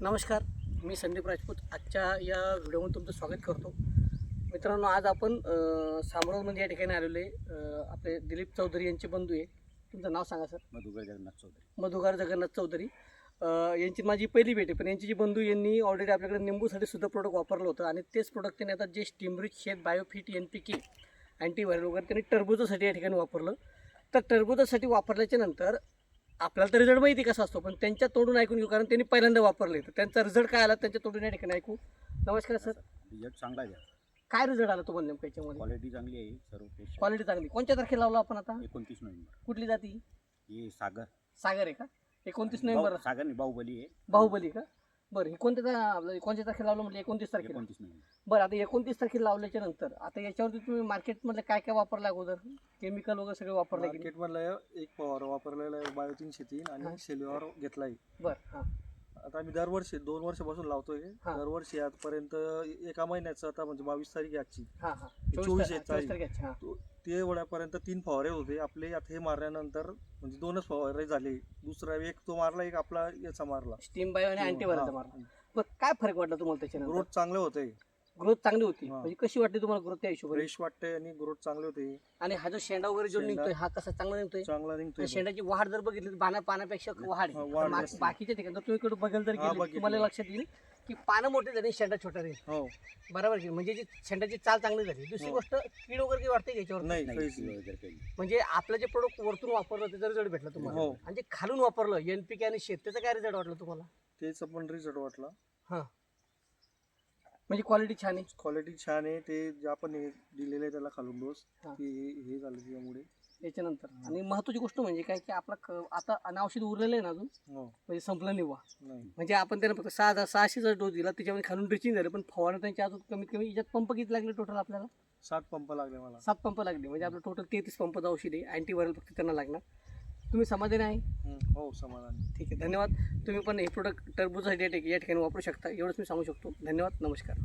नमस्कार मी संदीप राजपूत. आजच्या या व्हिडिओमध्ये तुमचं स्वागत करतो. मित्रांनो आज आपण अं, सामरोदमध्ये या ठिकाणी आलेलो आहे. आपले दिलीप चौधरी यांचे बंधू आहे. तुमचं नाव सांगा सर. मधुकर जगन्नाथ चौधरी. मधुकार जगन्नाथ चौधरी. यांची माझी पहिली भेट आहे पण यांची जी बंधू यांनी ऑलरेडी आपल्याकडे निंबूसाठी सुद्धा प्रोडक्ट वापरलं होतं. आणि तेच प्रोडक्ट त्यांनी आता जे स्टीमरिच शेत Biofit N P K antiviral वगैरे त्यांनी टरबुजासाठी या ठिकाणी वापरलं. तर टरबुजासाठी वापरल्याच्या नंतर आपल्याला तर रिझल्ट माहिती कसा असतो पण त्यांच्या तोडून ऐकून घेऊ कारण त्यांनी पहिल्यांदा वापरले तर त्यांचा रिझल्ट काय आला त्यांच्या तोडून या ठिकाणी ऐकू. नमस्कार सर. रिझल्ट चांगला आहे. काय रिझल्ट आला तुम्हाला नेमकं याच्यामध्ये? क्वालिटी चांगली आहे सर्व क्वालिटी चांगली. कोणत्या तारखेला लावला आपण आता? एकोणतीस नोव्हेंबर. कुठली जाती? हे सागर. सागर आहे का? एकोणतीस नोव्हेंबर. सागर नाही बाहुबली आहे. बाहुबली का? बरं एकोणत्या ता- आपलं कोणत्या तारखेला लावलं म्हणजे एकोणतीस तारखेला. एकोणतीस बरं आता एकोणतीस तारखेला लावल्याच्या नंतर आता याच्यावरती तुम्ही मार्केटमधलं काय काय वापरलं अगोदर? केमिकल वगैरे सगळं वापरलं की नाही? मार्केट मधला एक पॉवर वापरलेला आहे बायो तीनशे तीन हा. आणि सेल्युअर घेतलाय. बरं हां. आता आम्ही दरवर्षी दोन वर्षापासून लावतोय. हा. दरवर्षी आजपर्यंत एका महिन्याचं आता म्हणजे बावीस तारीख आहे आजची. हां हां. चोवीस चोवीस आहे चोवीस तारीख. तारखेची हां. तो- ते एवढ्यापर्यंत तीन फवारे होते. आपले आता हे मारल्यानंतर म्हणजे दोनच फवारे झाले. दुसरा एक तो मारला एक आपला याचा मारला. स्टीम बायो आणि अँटीव्हायरलचा मारला. बरं काय फरक वाटला तुम्हाला ग्रोथ चांगले होते. ग्रोथ चांगली होती. हा. म्हणजे कशी वाटली तुम्हाला ग्रोथ त्या हिशोबाने? फ्रेश वाटते आणि ग्रोथ चांगले होते. आणि हा जो शेंडा वगैरे जो शेंडा- निघतोय हा कसा चांगला निघतोय? चांगला निघतोय शेंडाची वाढ जर बघितली तर पाना पानापेक्षा वाढ हा, आहे. वाढ पण मा- जास्त. बाकीच्या ठिकाणी जर तुम्ही इकडे हा, गेले तर बघितलं. तुम्हाला लक्षात येईल की पानं मोठी झाली शेंडा छोटा राहील हो. बरोबर की म्हणजे जी शेंडाची चाल चांगली झाली. दुसरी हो. गोष्ट कीड वगैरे काही वाटते का याच्यावर? नाही काहीच. म्हणजे आपलं जे प्रोडक्ट वरतून वापरलं त्याचा रिझल्ट भेटला तुम्हाला. हो. आणि जे खालून वापरलं एनपीके आणि शेत त्याचा काय रिझल्ट वाटला तुम्हाला? तेच पण रिझल्ट वाटला. हा. म्हणजे क्वालिटी छान आहे. क्वालिटी छान आहे. ते जे आपण हे दिलेलं आहे त्याला खालून डोस हा. ते हे हे झालं त्याच्यामुळे. याच्यानंतर. आणि महत्वाची गोष्ट म्हणजे काय की आपला क- आता औषध उरलेलं आहे ना अजून हो. म्हणजे संपलं नाही वा नाही. म्हणजे आपण त्यांना फक्त सहा हजार सहाशेचा डोस दिला त्याच्यामध्ये खालून ड्रिचिंग झालं पण फवारणं त्यांच्या अजून कमीत कमी याच्यात पंप किती लागले टोटल आपल्याला? सात पंप लागले मला. सात पंप लागले. म्हणजे आपलं टोटल तेहतीस पंपाचं औषध आहे. अँटीव्हायरल फक्त त्यांना लागणार. तुम्ही समाधानी आहे? हम्म, हो समाधान. ठीक आहे धन्यवाद. तुम्ही पण हे प्रोडक्ट टरबूजसाठी या ठिकाणी वापरू शकता. एवढंच मी सांगू शकतो. धन्यवाद. नमस्कार.